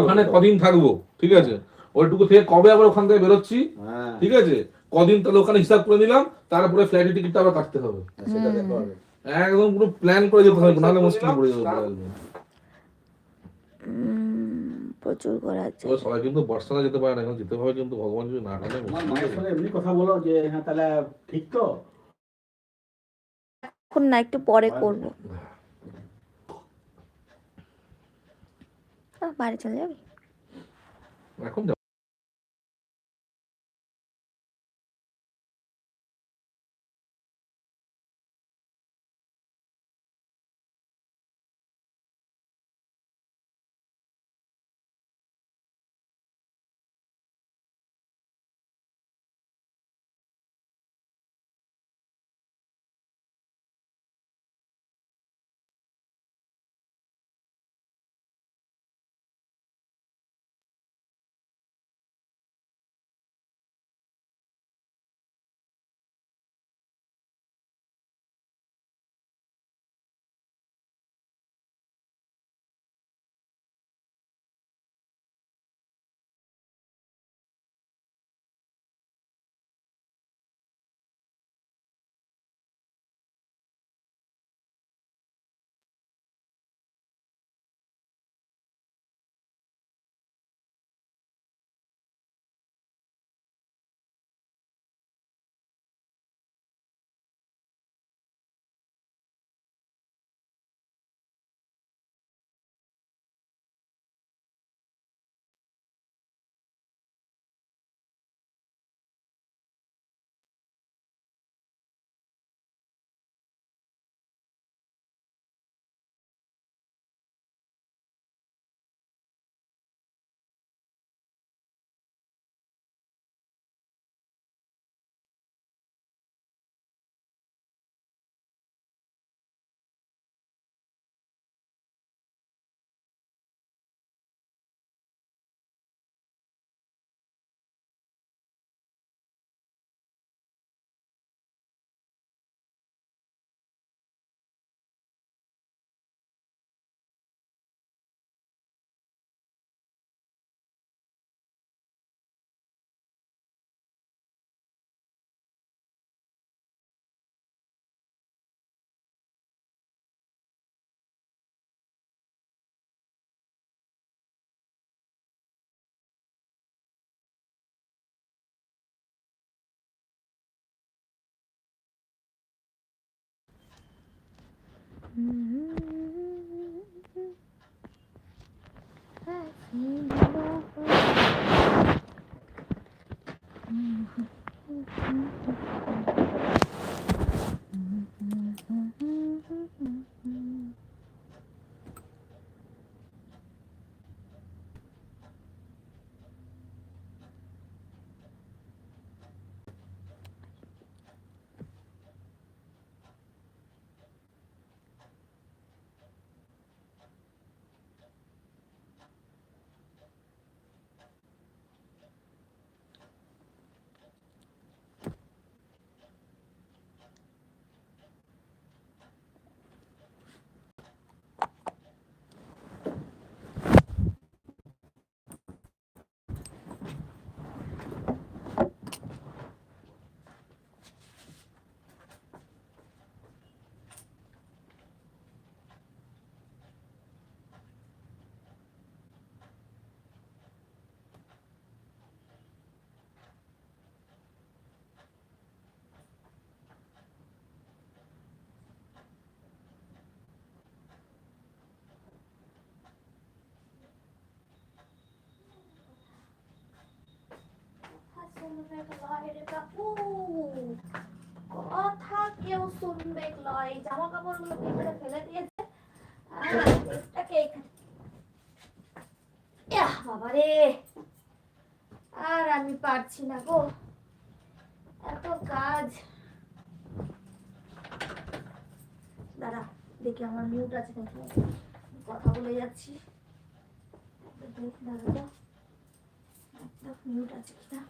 ওখানে কদিন থাকব? ঠিক আছে? ওইটুকু থেকে কবে আবার ওখান থেকে বেরোচ্ছি? হ্যাঁ। ঠিক আছে? কদিন তাহলে ওখানে হিসাব করে নিলাম তারপরে ফ্লাইটের টিকিটটা আবার কাটতে হবে। সেটা দেখতে হবে একদম পুরো প্ল্যান করে যেতে হবে নাহলে মুশকিল পড়ে যাবে প্রচুর আছে। সবাই কিন্তু বর্ষাতে যেতে পারে না এখন যেতে হবে কিন্তু ভগবান যদি না টানে মায়ের সঙ্গে এমনি কথা বলো যে হ্যাঁ তাহলে ঠিক তো? এখন না একটু পরে করব। বাড়ি চলে যাবি? এখন কথা কেউ শুনবে লয় জামা কাপড়গুলো ভিতরে ফেলে দিয়েছে এটাকে এখানে আর আমি পারছি না গো। এত কাজ। দাঁড়া দেখি আমার মিউট আছে নাকি কথা বলে যাচ্ছি দেখ, দাঁড়া মিউট আছে কিনা?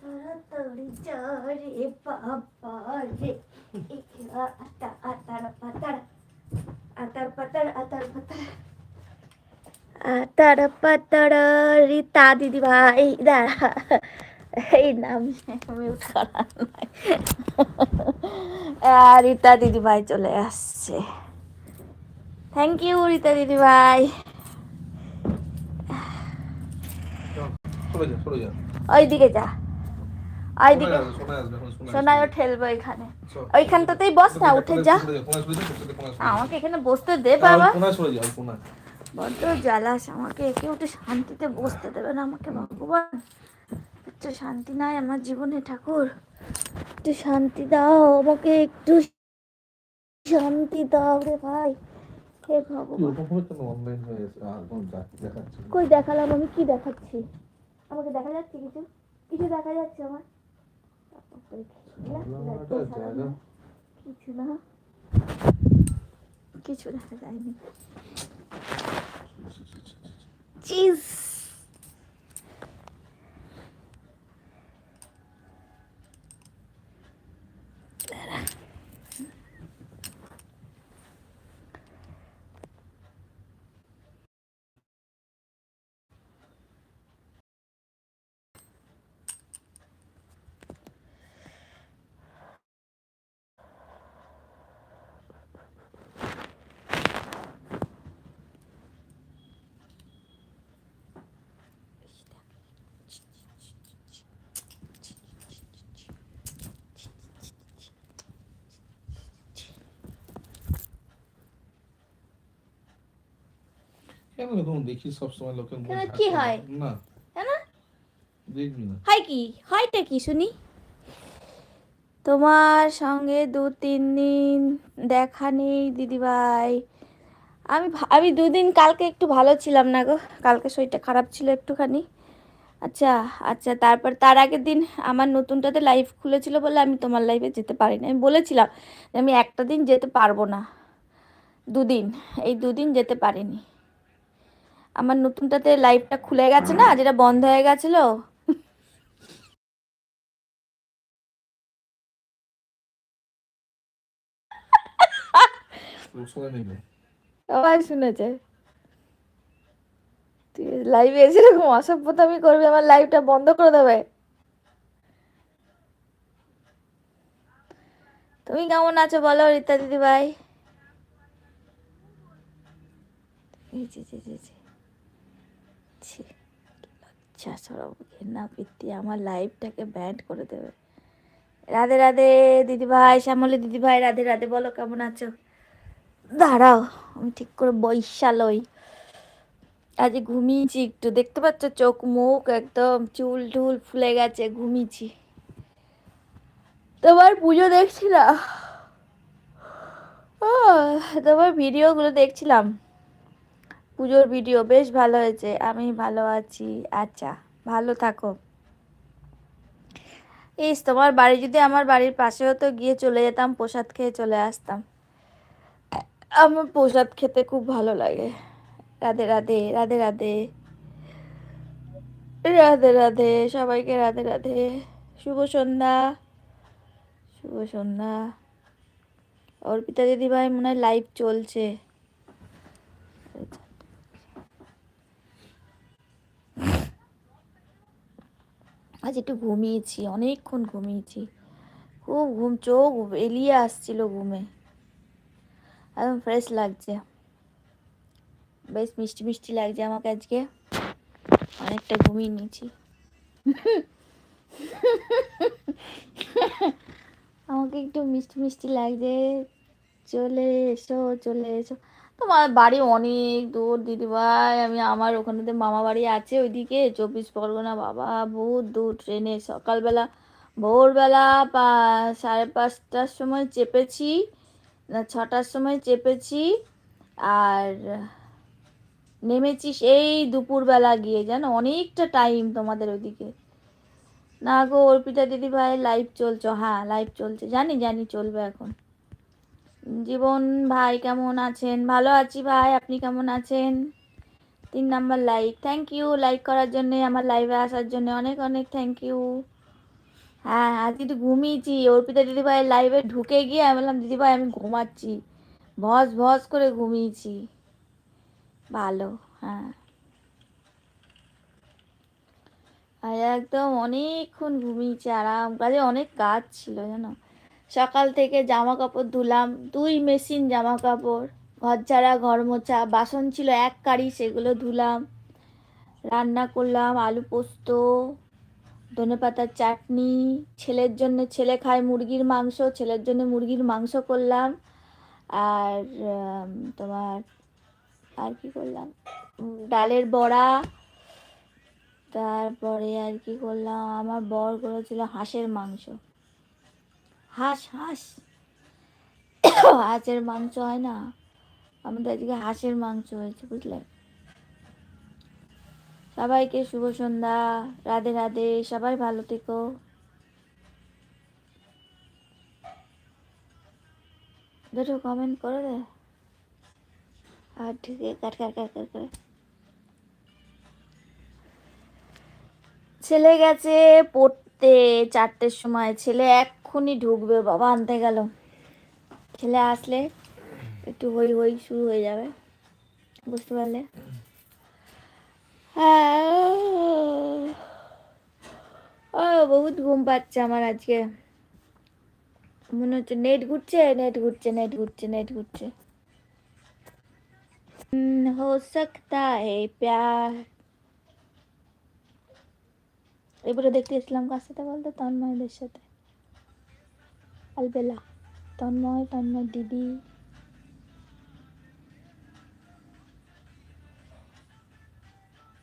তাড়াতাড়ি যা রে বাবা রে তাড়া তাড়া তাড়া আতার। পাতার রীতা দিদি ভাই এই রীতা দিদি ভাই চলে আসছে। থ্যাংক ইউ রীতা দিদি ভাই। সরে যা সরে যা। ওইদিকে যা। ওইদিকে সোনায়। ঠেলবো এখানে। ওইখানটাতেই বস না উঠে যা। আমাকে এখানে বসতে দে বাবা। কোনায় সরে যা, ওই কোনায়। বড্ড জ্বালাস আমাকে একে উঠে শান্তিতে বসতে দেবে না আমাকে ভগবান। একটু শান্তি নাই আমার জীবনে ঠাকুর। একটু শান্তি দাও আমাকে একটু শান্তি দাও রে ভাই। হে ভগবান। হয়ে। কই দেখালাম আমি? কি দেখাচ্ছি? আমাকে দেখা যাচ্ছে কিছু কিছু দেখা যাচ্ছে আমার তারপর দেখি, না, বললাম না, দেখতে এটা ছাড়া জায়গা। না। কিছু না কিছু দেখা যায়নি চিজ কেন এরকম দেখি সবসময় লোকের থাকে কি না? হয়? না। কেন? দেখবি না। হয় কি? হয়টা কি শুনি। তোমার সঙ্গে দু তিন দিন দেখা নেই দিদিভাই। আমি আমি দুদিন কালকে একটু ভালো ছিলাম না গো। কালকে শরীরটা খারাপ ছিল একটুখানি। আচ্ছা আচ্ছা তারপর তার আগের দিন আমার নতুনটাতে লাইভ খুলেছিল বলে আমি তোমার লাইভে যেতে পারি পারিনি। আমি বলেছিলাম যে আমি একটা দিন যেতে পারব না। দুদিন এই দুদিন যেতে পারিনি। আমার নতুনটাতে লাইভটা খুলে গেছে না যেটা বন্ধ হয়ে গেছিল। সবাই শুনেছে। তুই লাইভে এসে এরকম অসভ্যতামি করবি আমার লাইভটা বন্ধ করে দেবে। তুমি কেমন আছো বলো রীতা দিদি ভাই লজ্জা সরম ঘেন্না পিত্তি আমার লাইফটাকে ব্যান্ড করে দেবে। রাধে রাধে দিদি ভাই শ্যামলী দিদি ভাই রাধে রাধে, বলো কেমন আছো? দাঁড়াও, আমি ঠিক করে বৈশালই। আজ ঘুমিয়েছি একটু, দেখতে পাচ্ছ চোখ, মুখ একদম চুল টুল ফুলে গেছে, ঘুমিয়েছি। তোমার পুজো দেখছিলাম? তোমার ভিডিওগুলো দেখছিলাম। পুজোর ভিডিও বেশ ভালো হয়েছে। আমি ভালো আছি। আচ্ছা ভালো থাকো। ইস, তোমার বাড়ি যদি আমার বাড়ির পাশে হতো, গিয়ে চলে যেতাম, প্রসাদ খেয়ে চলে আসতাম। আমার প্রসাদ খেতে খুব ভালো লাগে। রাধে রাধে রাধে রাধে। রাধে রাধে, সবাইকে রাধে রাধে। শুভ সন্ধ্যা। শুভ সন্ধ্যা। অর্পিতা দিদি ভাই মনে হয় লাইভ চলছে। আজ একটু ঘুমিয়েছি, অনেকক্ষণ ঘুমিয়েছি। খুব ঘুম, চোখ এলিয়ে আসছিল ঘুমে। একদম ফ্রেশ লাগছে। বেশ মিষ্টি মিষ্টি লাগছে আমাকে আজকে। অনেকটা ঘুমিয়ে নিয়েছি। আমাকে একটু মিষ্টি মিষ্টি লাগছে। চলে এসো চলে এসো। তোমার বাড়ি অনেক দূর, দিদিভাই। আমি আমার ওখানেতে মামা বাড়ি আছে ওইদিকে। চব্বিশ পরগনা, বাবা, বহুত দূর ট্রেনে। সকালবেলা, ভোরবেলা সাড়ে পাঁচটার সময় চেপেছি, না, ছটার সময় চেপেছি। আর নেমেছি সেই দুপুরবেলা গিয়ে, জানো? অনেকটা টাইম তোমাদের ওইদিকে। না গো, অর্পিতা দিদি ভাই লাইভ চলছে হ্যাঁ লাইভ চলছে। জানি জানি, চলবে এখন। জীবন ভাই কেমন আছেন? ভালো আছি ভাই, আপনি কেমন আছেন? তিন number like thank you like করার জন্য, আমার লাইভে আসার জন্য অনেক অনেক থ্যাংক ইউ হ্যাঁ আজকে একটু ঘুমিয়েছি, অর্পিতা দিদিভাই লাইভে ঢুকে গিয়ে আমি বললাম, দিদিভাই, আমি ঘুমাচ্ছি। ভস ভস করে ঘুমিয়েছি। ভালো হ্যাঁ। একদম অনেকক্ষণ ঘুমিয়েছি, আরাম কাজে অনেক কাজ ছিল, জানো? সকাল থেকে জামা কাপড় ধুলাম, দুই মেশিন জামা কাপড় ঘর ঝাড়া ঘর মোছা বাসন ছিল এক কারি সেগুলো ধুলাম, রান্না করলাম, আলু পোস্ত, ধনে পাতার চাটনি, ছেলের জন্য ছেলে খায় মুরগির মাংস, ছেলের জন্য মুরগির মাংস করলাম, আর তোমার, আর কি করলাম? ডালের বড়া, তারপরে আর কি করলাম? আমার বর করেছিল হাঁসের মাংস। হাঁস হাঁস। হাঁসের মাংস হয় না। আমাদের আজকে হাঁসের মাংস হয়েছে, বুঝলে? সবাইকে শুভ সন্ধ্যা। রাধে রাধে। সবাই ভালো থেকো। দুটো কমেন্ট করে দে আর ঠিক কাট কাট কাট কাট করে ছেলে গেছে পড়তে চারটের সময়। ছেলে এক্ষুনি ঢুকবে বাবা আনতে গেল ছেলে আসলে একটু হই হই শুরু হয়ে যাবে বুঝতে পারলে হ্যাঁ ও বহুত ঘুম পাচ্ছে আমার আজকে মনে হচ্ছে নেট ঘুরছে নেট ঘুরছে নেট ঘুরছে নেট ঘুরছে हम्म, हो सकता है प्यार এবারে দেখতে এসলাম কার সাথে বলতো তন্ময়দের সাথে আলবেলা। তন্ময় তন্ময় দিদি।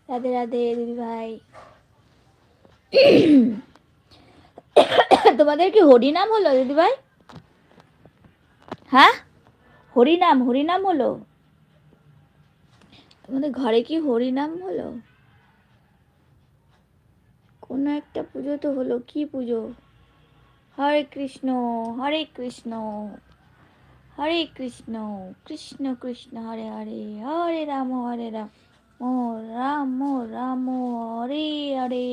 রাধে রাধে দিদি ভাই। তোমাদের কি হরিনাম হলো দিদি ভাই? হ্যাঁ? হরিনাম হরিনাম হলো? তোমাদের ঘরে কি হরিনাম হলো? কোনো একটা পুজো তো হলো, কি পুজো? হরে কৃষ্ণ হরে কৃষ্ণ হরে কৃষ্ণ কৃষ্ণ কৃষ্ণ হরে হরে হরে রাম হরে রাম ও রাম রাম হরে হরে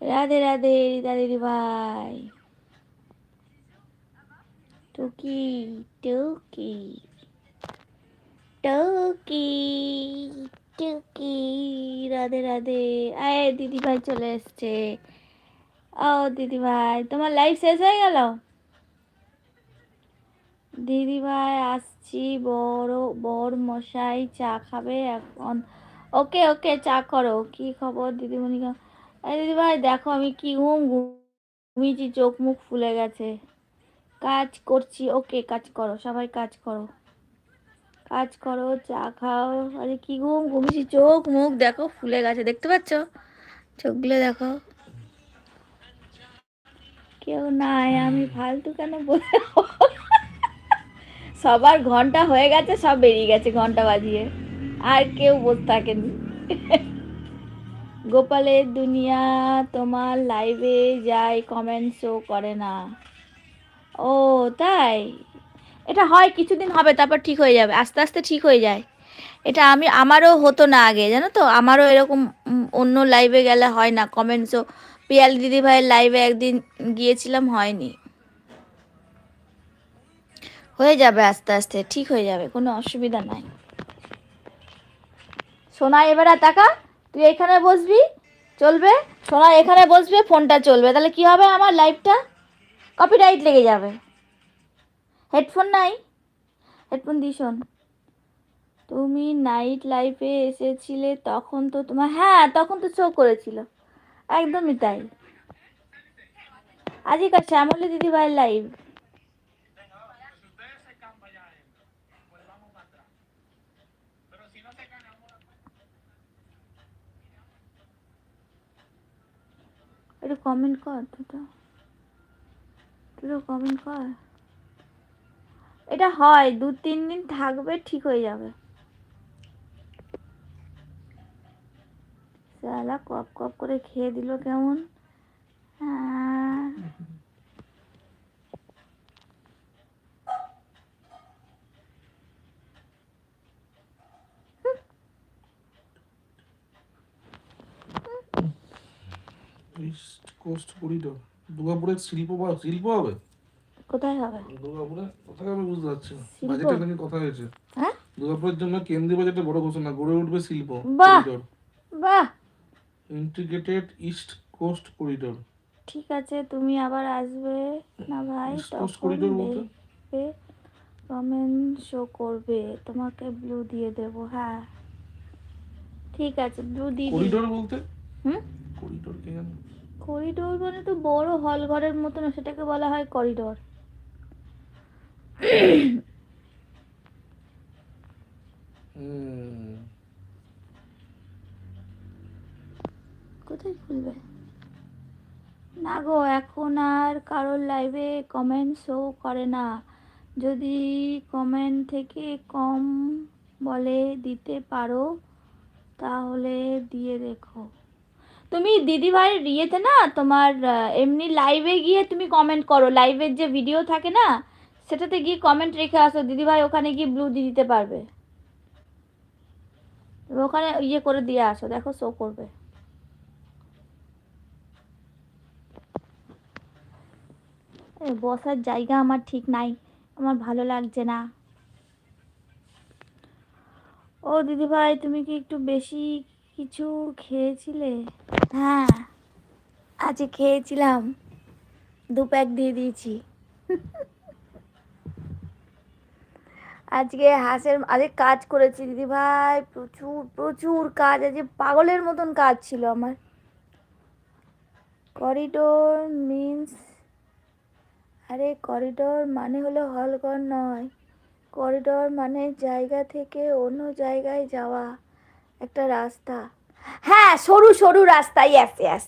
রাধে রাধে রাধে ভাই টুকি টুকি টুকি টুকি রাধে রাধে আয় দিদি ভাই চলে এসছে ও দিদি ভাই তোমার লাইফ শেষ হয়ে গেল? দিদি ভাই আসছি, বড় বড় মশাই চা খাবে এখন। ওকে ওকে চা করো। কি খবর দিদিমণি? দিদি ভাই দেখো আমি কি ঘুম ঘুমিয়েছি, চোখ মুখ ফুলে গেছে। কাজ করছি ওকে কাজ করো, সবাই কাজ করো। কাজ করো, চা খাও। আরে কি ঘুম ঘুমিয়েছি, চোখ মুখ দেখো, ফুলে গেছে, দেখতে পাচ্ছ? চোখগুলো দেখো। কেউ নাই আমি ফালতু কেন বলে সবার ঘণ্টা হয়ে গেছে সব বেরিয়ে গেছে ঘণ্টা বাজিয়ে। আর কেউ বসে থাকেনি। গোপালের দুনিয়া তোমার লাইভে যায় কমেন্ট শো করে না। ও তাই? এটা হয় কিছুদিন হবে তারপর ঠিক হয়ে যাবে আস্তে আস্তে ঠিক হয়ে যায়। এটা আমি আমারও হতো না আগে জানো তো? আমারও এরকম অন্য লাইভে গেলে হয় না কমেন্টসও পিয়াল দিদি ভাইয়ের লাইভে একদিন গিয়েছিলাম, হয়নি। হয়ে যাবে আস্তে আস্তে, ঠিক হয়ে যাবে, কোনো অসুবিধা নাই। সোনা, এবার টাকা তুই এখানে বসবি, চলবে? সোনা, এখানে বসবে, ফোনটা চলবে, তাহলে কি হবে আমার লাইভটা কপিরাইট লেগে যাবে। হেডফোন নাই? হেডফোন শোন। তুমি নাইট লাইফে এসেছিলে, তখন তো তোমার হ্যাঁ তখন তো শো করেছিল। একদমই তাই। আজিকার শ্যামলী দিদি ভাই লাইভ একটু কমেন্ট কর দুটো। দুটো কমেন্ট কর। এটা হয় দু তিন দিন থাকবে, ঠিক হয়ে যাবে। সালা কপ কপ করে খেয়ে দিল কেমন? হ্যাঁ। ইস্ট কোস্ট করিডোর দুর্গাপুরের শিল্প বা শিল্প হবে? কোথায় হবে? দুর্গাপুরে? কোথায় আমি বুঝতে পারছি না। শিল্প? বাজেটে নাকি কথা হয়েছে। হ্যাঁ? দুর্গাপুরের জন্য কেন্দ্রীয় বাজেটে বড় ঘোষণা গড়ে উঠবে শিল্প বাহ! বাহ! ইন্টিগ্রেটেড ইস্ট কোস্ট করিডোর ঠিক আছে তুমি আবার আসবে না ভাই? তখন দেখবে কমেন্ট শো করবে। তোমাকে ব্লু দিয়ে দেব হ্যাঁ। ঠিক আছে ব্লু দিয়ে। করিডোর বলতে? হুম? করিডোর কে জানে? করিডোর মানে তো বড় হল ঘরের মতন সেটাকে বলা হয় করিডোর হুম। কোথায় খুলবে? না গো, এখন আর কারোর লাইভে কমেন্ট শো করে না। যদি কমেন্ট থেকে কম বলে দিতে পারো, তাহলে দিয়ে দেখো। তুমি দিদিভাই ইয়েতে না, তোমার এমনি লাইভে গিয়ে তুমি কমেন্ট করো। লাইভের যে ভিডিও থাকে না, সেটাতে গিয়ে কমেন্ট রেখে আসো। দিদিভাই ওখানে গিয়ে ব্লু দিয়ে দিতে পারবে। ওখানে ইয়ে করে দিয়ে আসো, দেখো শো করবে। বসার জায়গা আমার ঠিক নাই, আমার ভালো লাগছে না। ও দিদিভাই, তুমি কি একটু বেশি কিছু খেয়েছিলে? হ্যাঁ আজ খেয়েছিলাম, দু প্যাক দিয়ে দিয়েছি। আজকে হাঁসের, আজকে কাজ করেছি দিদিভাই, প্রচুর প্রচুর কাজ, আজকে পাগলের মতন কাজ ছিল আমার। করিডোর, মিন্স আরে করিডোর মানে হলো হলঘর নয়। করিডোর মানে জায়গা থেকে অন্য জায়গায় যাওয়া। একটা রাস্তা। হ্যাঁ সরু সরু রাস্তা। ইয়াস ইয়াস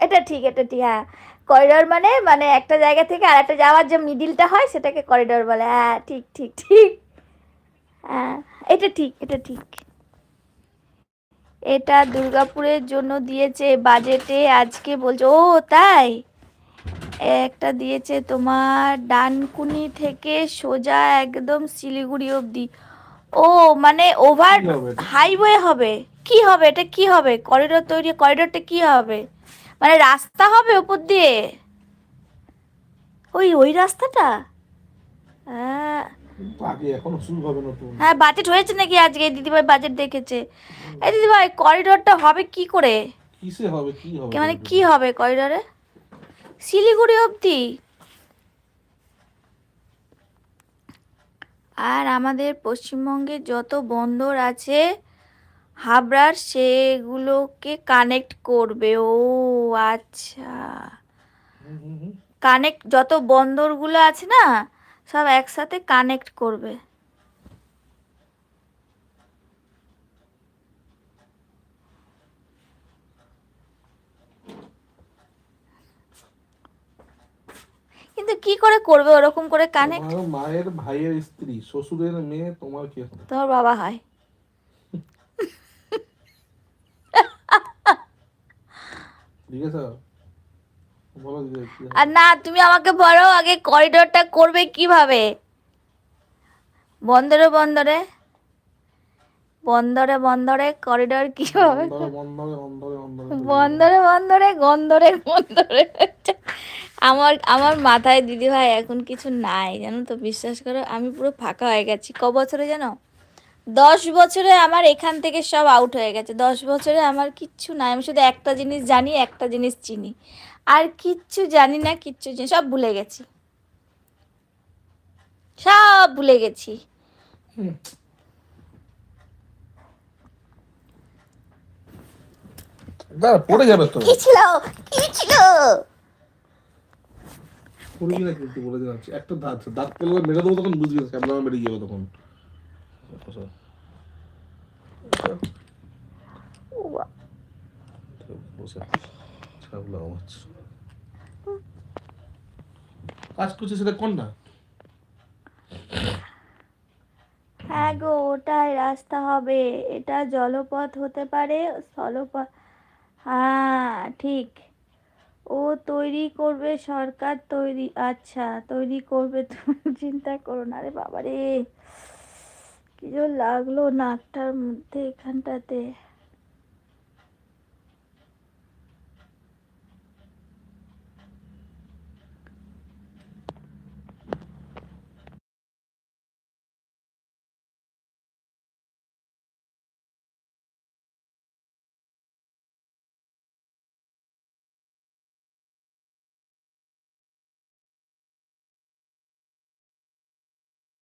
এটা ঠিক এটা ঠিক হ্যাঁ। করিডোর মানে মানে একটা জায়গা থেকে আর একটা যাওয়ার যে মিডিলটা হয়, সেটাকে করিডোর বলে। হ্যাঁ ঠিক ঠিক ঠিক। হ্যাঁ এটা ঠিক এটা ঠিক। এটা দুর্গাপুরের জন্য দিয়েছে। বাজেটে আজকে বলছে, ও, তাই? একটা দিয়েছে তোমার ডানকুনি থেকে সোজা একদম শিলিগুড়ি অবধি। ও মানে ওভার? হাইওয়ে হবে কি হবে? এটা কি হবে? করিডোর তৈরি করিডোরটা কি হবে? মানে রাস্তা হবে উপর দিয়ে? ওই ওই রাস্তাটা? হ্যাঁ হ্যাঁ বাজেট হয়েছে নাকি আজকে? দিদিভাই বাজেট দেখেছে। এই দিদিভাই করিডোরটা হবে কি করে? কিসে হবে? কি হবে মানে কি হবে করিডোরে শিলিগুড়ি অবধি। আর আমাদের পশ্চিমবঙ্গে যত বন্দর আছে হাবড়ার সেগুলোকে কানেক্ট করবে। ও আচ্ছা। কানেক্ট যত বন্দরগুলো আছে না সব একসাথে কানেক্ট করবে। কিন্তু কি করে করবে ওরকম করে কানেক্ট তোমার মায়ের ভাইয়ের স্ত্রী শ্বশুরের মেয়ে তোমার কি তোমার বাবা হয়? আর না তুমি আমাকে বলো আগে করিডোরটা করবে কীভাবে? বন্দরে বন্দরে। বন্দরে বন্দরে করিডোর কি হবে বন্দরে বন্দরে বন্দরে বন্দরে। বন্দরে বন্দরে গন্দরে গন্দরে আমার আমার মাথায় দিদি ভাই এখন কিছু নাই জানো তো বিশ্বাস করো আমি পুরো ফাঁকা হয়ে গেছি। ক বছরে জানো? দশ বছরে আমার এখান থেকে সব আউট হয়ে গেছে। দশ বছরে আমার কিচ্ছু নাই আমি শুধু একটা জিনিস জানি একটা জিনিস চিনি। আর কিচ্ছু জানি না কিচ্ছু জানি সব ভুলে গেছি। সব ভুলে গেছি। পড়ে যাবে তো। কি ছিল? কি ছিল? পড়বি না কিন্তু বলে দিলাম একটা দাঁত দাঁত পেলে মেরে দেবো তখন বুঝবি ক্যামেরা মেরে যাবে তখন। কাজ করছে সেটা কোন না? হ্যাঁ গো ওটাই রাস্তা হবে। এটা জলপথ হতে পারে স্থলপথ। হ্যাঁ ঠিক। ও তৈরি করবে, সরকার তৈরি আচ্ছা তৈরি করবে, তুমি চিন্তা করো না রে বাবা রে কি লাগল নাকটার মধ্যে এখানটাতে।